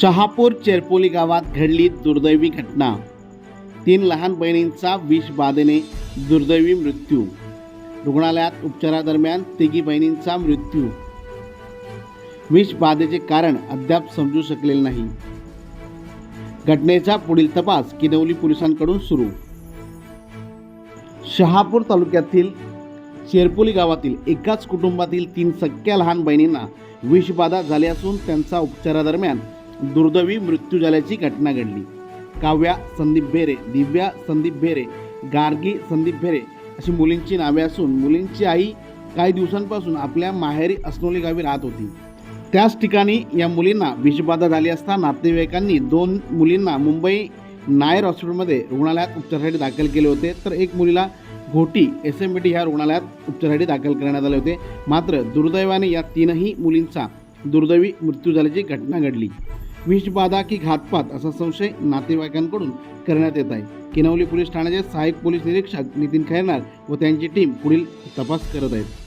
शहापूर चेरपोली गावात घडली दुर्दैवी घटना. तीन लहान बहिणींचा विषबाधेने दुर्दैवी मृत्यू. रुग्णालयात उपचारादरम्यान तिघी बहिणींचा मृत्यू. विषबाधेचे कारण अद्याप समजू शकलेले नाही. घटनेचा पुढील तपास किनवली पोलिसांकडून सुरू. शहापूर तालुक्यातील शेरपोली गावातील एकाच कुटुंबातील तीन सख्या लहान बहिणींना विषबाधा झाली असून त्यांचा उपचारादरम्यान दुर्दैवी मृत्यू झाल्याची घटना घडली. काव्या संदीप भेरे दिव्या संदीप भेरे गार्गी संदीप भेरे अशी मुलींची नावे असून मुलींची आई काही दिवसांपासून आपल्या माहेरी असनोली गावी राहत होती. त्याच ठिकाणी या मुलींना विषबाधा झाली असता नातेवाईकांनी दोन मुलींना मुंबई नायर हॉस्पिटलमध्ये रुग्णालयात उपचारासाठी दाखल केले होते. तर एक मुलीला Ghoti S M B T ह्या रुग्णालयात उपचारासाठी दाखल करण्यात आले होते. मात्र दुर्दैवाने या तीनही मुलींचा दुर्दैवी मृत्यू झाल्याची घटना घडली. विषबाधा की घातपात असा संशय नातेवाईकांकडून करण्यात येत आहे. किनवली पोलीस ठाण्याचे सहाय्यक पोलीस निरीक्षक नितीन खैरनार व त्यांची टीम पुढील तपास करत आहेत.